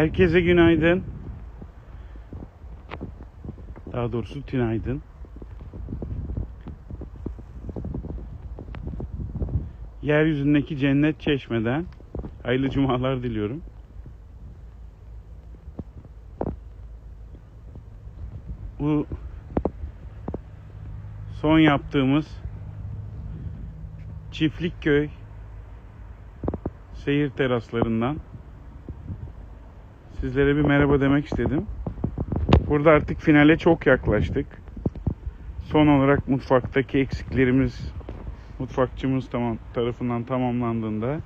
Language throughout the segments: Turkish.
Herkese günaydın. Daha doğrusu tünaydın. Yeryüzündeki cennet çeşmeden hayırlı cumalar diliyorum. Bu son yaptığımız Çiftlikköy seyir teraslarından sizlere bir merhaba demek istedim. Burada artık finale çok yaklaştık. Son olarak mutfaktaki eksiklerimiz mutfakçımız tamam, tarafından tamamlandığında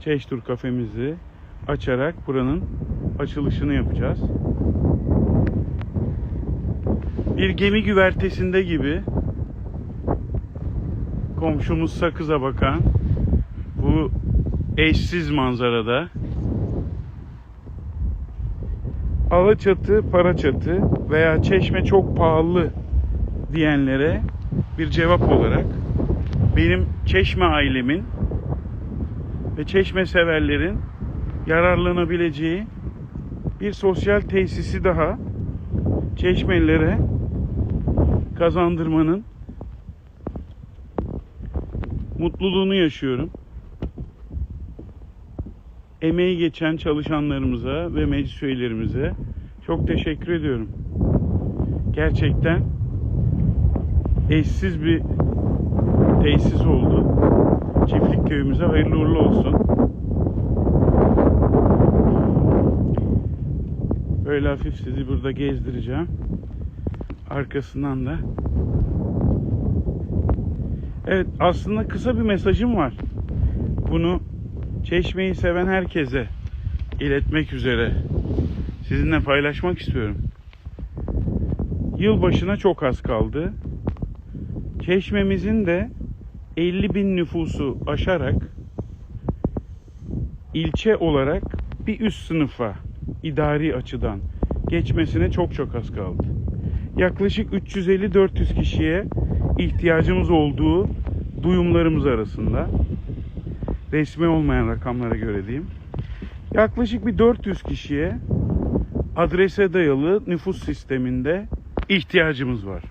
Çeştur kafemizi açarak buranın açılışını yapacağız. Bir gemi güvertesinde gibi komşumuz Sakız'a bakan bu eşsiz manzarada Alaçatı, Paraçatı veya Çeşme çok pahalı diyenlere bir cevap olarak benim Çeşme ailemin ve Çeşme severlerin yararlanabileceği bir sosyal tesisi daha Çeşmelilere kazandırmanın mutluluğunu yaşıyorum. Emeği geçen çalışanlarımıza ve meclis üyelerimize çok teşekkür ediyorum. Gerçekten eşsiz bir tesis oldu. Çiftlik köyümüze hayırlı uğurlu olsun. Böyle hafif sizi burada gezdireceğim. Arkasından da Evet aslında kısa bir mesajım var. Bunu Çeşmeyi seven herkese iletmek üzere sizinle paylaşmak istiyorum. Yılbaşına çok az kaldı. Çeşmemizin de 50 bin nüfusu aşarak ilçe olarak bir üst sınıfa idari açıdan geçmesine çok çok az kaldı. Yaklaşık 350-400 kişiye ihtiyacımız olduğu duyumlarımız arasında resmi olmayan rakamlara göre diyeyim. Yaklaşık bir 400 kişiye adrese dayalı nüfus sisteminde ihtiyacımız var.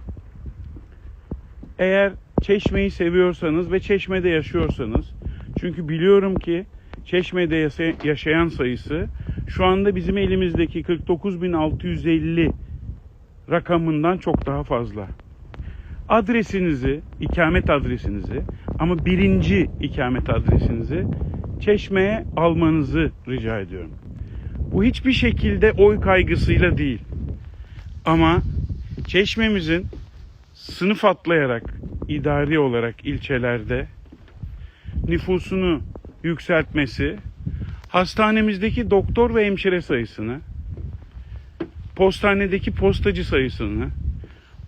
Eğer Çeşme'yi seviyorsanız ve Çeşme'de yaşıyorsanız çünkü biliyorum ki Çeşme'de yaşayan sayısı şu anda bizim elimizdeki 49.650 rakamından çok daha fazla. Adresinizi, ikamet adresinizi ama birinci ikamet adresinizi Çeşme'ye almanızı rica ediyorum. Bu hiçbir şekilde oy kaygısıyla değil. Ama Çeşme'mizin sınıf atlayarak idari olarak ilçelerde nüfusunu yükseltmesi, hastanemizdeki doktor ve hemşire sayısını, postanedeki postacı sayısını,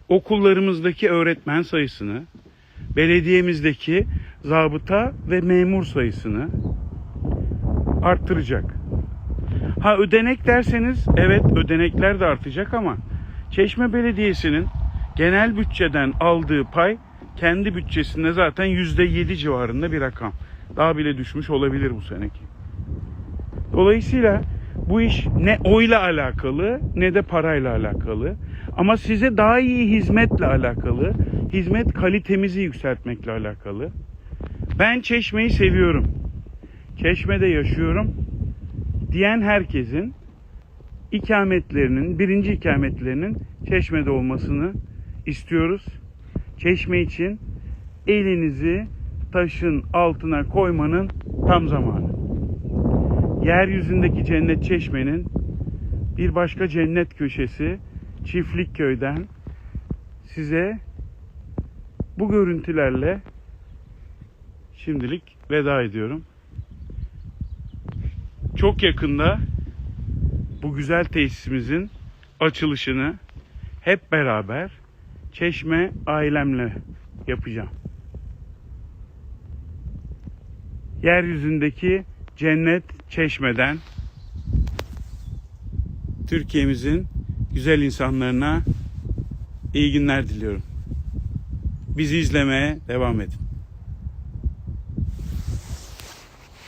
okullarımızdaki öğretmen sayısını, belediyemizdeki zabıta ve memur sayısını arttıracak. Ha ödenek derseniz evet ödenekler de artacak ama Çeşme Belediyesi'nin genel bütçeden aldığı pay kendi bütçesinde zaten yüzde yedi civarında bir rakam. Daha bile düşmüş olabilir bu seneki. Dolayısıyla bu iş ne oyla alakalı ne de parayla alakalı. Ama size daha iyi hizmetle alakalı, hizmet kalitemizi yükseltmekle alakalı. Ben Çeşme'yi seviyorum. Çeşme'de yaşıyorum diyen herkesin ikametlerinin, birinci ikametlerinin Çeşme'de olmasını istiyoruz. Çeşme için elinizi taşın altına koymanın tam zamanı. Yeryüzündeki cennet çeşmenin bir başka cennet köşesi Çiftlik Köy'den size bu görüntülerle şimdilik veda ediyorum. Çok yakında bu güzel tesisimizin açılışını hep beraber Çeşme ailemle yapacağım. Yeryüzündeki cennet Çeşme'den Türkiye'mizin güzel insanlarına iyi günler diliyorum. Bizi izlemeye devam edin.